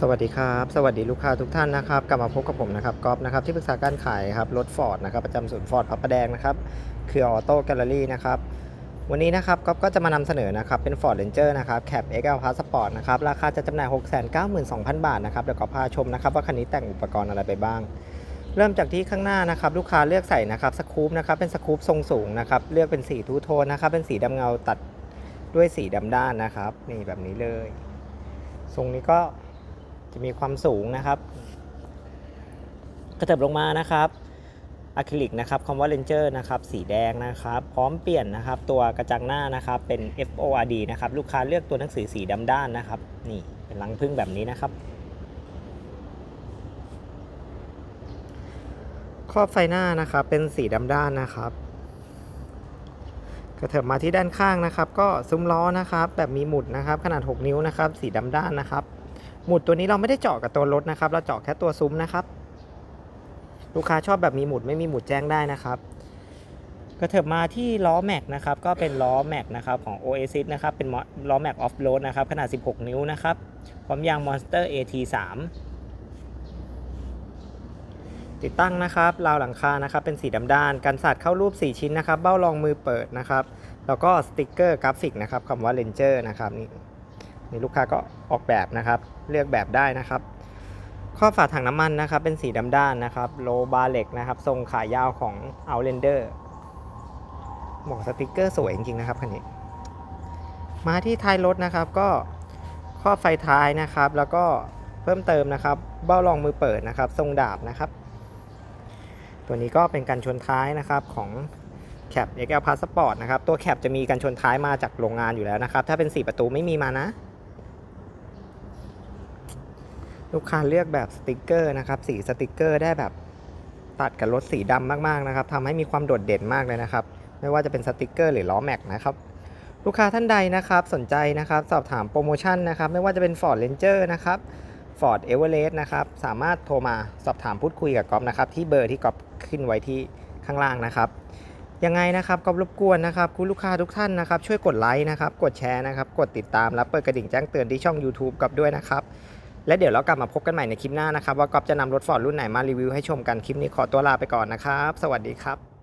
สวัสดีครับ สวัสดีลูกค้าทุกท่านนะครับ กลับมาพบกับผมนะครับก๊อฟนะครับที่ปรึกษาการขายครับรถฟอร์ดนะครับประจำศูนย์ฟอร์ดพระประแดงนะครับคือออโต้แกลเลอรี่นะครับวันนี้นะครับก๊อฟก็จะมานำเสนอนะครับเป็น Ford Ranger นะครับแคป XL Passport นะครับราคาจะจำหน่าย 692,000 บาทนะครับเดี๋ยวก็พาชมนะครับว่าคันนี้แต่งอุปกรณ์อะไรไปบ้าง เริ่มจากที่ข้างหน้านะครับลูกค้าเลือกใส่นะครับสกู๊ปนะครับเป็นสกู๊ปทรงสูงนะครับเลือกเป็นสีทูโทนนะครับเป็นสีดำเงาตัดด้วยสีดำด้านนะครับนี่แบบนี้เลยทรงนี้ก็ จะมีความสูงนะครับกระเถิบลงมานะครับอะคริลิกนะครับคำว่าเลนเจอร์นะครับสีแดงนะครับ พร้อมเปลี่ยนนะครับ ตัวกระจังหน้านะครับเป็น FORD นะครับลูกค้าเลือกตัวหนังสือสีดำด้านนะครับ นี่เป็นลังพึ่งแบบนี้นะครับครอบไฟหน้านะครับเป็นสีดำด้านนะครับ กระเถิบมาที่ด้านข้างนะครับ ก็ซุ้มล้อนะครับ แบบมีหมุดนะครับ ขนาด 6 นิ้วนะครับ สีดำด้านนะครับ หมุดตัวนี้เราไม่ได้เจาะกับตัวรถนะครับ เราเจาะแค่ตัวซุ้มนะครับ ลูกค้าชอบแบบมีหมุดไม่มีหมุดแจ้งได้นะครับกระเถิบมาที่ล้อแม็กนะครับก็เป็นล้อแม็กนะครับของ Oasis นะครับเป็นล้อแม็กออฟโรดนะครับขนาด 16 นิ้วนะครับพร้อมยาง Monster AT3 ติดตั้งนะครับราวหลังคานะครับเป็นสีดำด้านกันสาดเข้ารูป 4 ชิ้นนะครับ เบ้ารองมือเปิดนะครับ แล้วก็สติกเกอร์กราฟิกนะครับคำว่า Ranger นะครับนี่ นี่ลูกค้าก็ออกแบบนะครับ เลือกแบบได้นะครับ ข้อฝาถังน้ำมันนะครับ เป็นสีดำด้านนะครับ โลบาเล็กนะครับ ทรงขายาวของ Outlander หมอกสติกเกอร์สวยจริงๆนะครับคันนี้ มาที่ท้ายรถนะครับก็ข้อไฟท้ายนะครับ แล้วก็เพิ่มเติมนะครับ เบ้ารองมือเปิดนะครับ ทรงดาบนะครับ ตัวนี้ก็เป็นการชนท้ายนะครับของแคป XL Passport นะครับ ตัวแคปจะมีการชนท้ายมาจากโรงงานอยู่แล้วนะครับ ถ้าเป็น 4 ประตูไม่มีมานะ ลูกค้าเลือกแบบสติกเกอร์นะครับสีสติกเกอร์ได้แบบตัดกับรถสีดำมากๆนะครับทำให้มีความโดดเด่นมากเลยนะครับ ไม่ว่าจะเป็นสติกเกอร์หรือล้อแม็กนะครับ ลูกค้าท่านใดนะครับ สนใจนะครับ สอบถามโปรโมชั่นนะครับ ไม่ว่าจะเป็น Ford Ranger นะครับ Ford Everest นะครับ สามารถโทรมาสอบถามพูดคุยกับก๊อฟนะครับ ที่เบอร์ที่ก๊อฟขึ้นไว้ที่ข้างล่างนะครับ ยังไงนะครับก็รบกวนนะครับคุณลูกค้าทุกท่านนะครับ ช่วยกดไลค์นะครับ กดแชร์นะครับ กดติดตามและเปิดกระดิ่งแจ้งเตือนที่ช่อง YouTube กับด้วยนะครับ และเดี๋ยวเรากลับมาพบกันใหม่ในคลิปหน้านะครับ ว่าก๊อฟจะนำรถฟอร์ดรุ่นไหนมารีวิวให้ชมกันคลิปนี้ขอตัวลาไปก่อนนะครับ สวัสดีครับ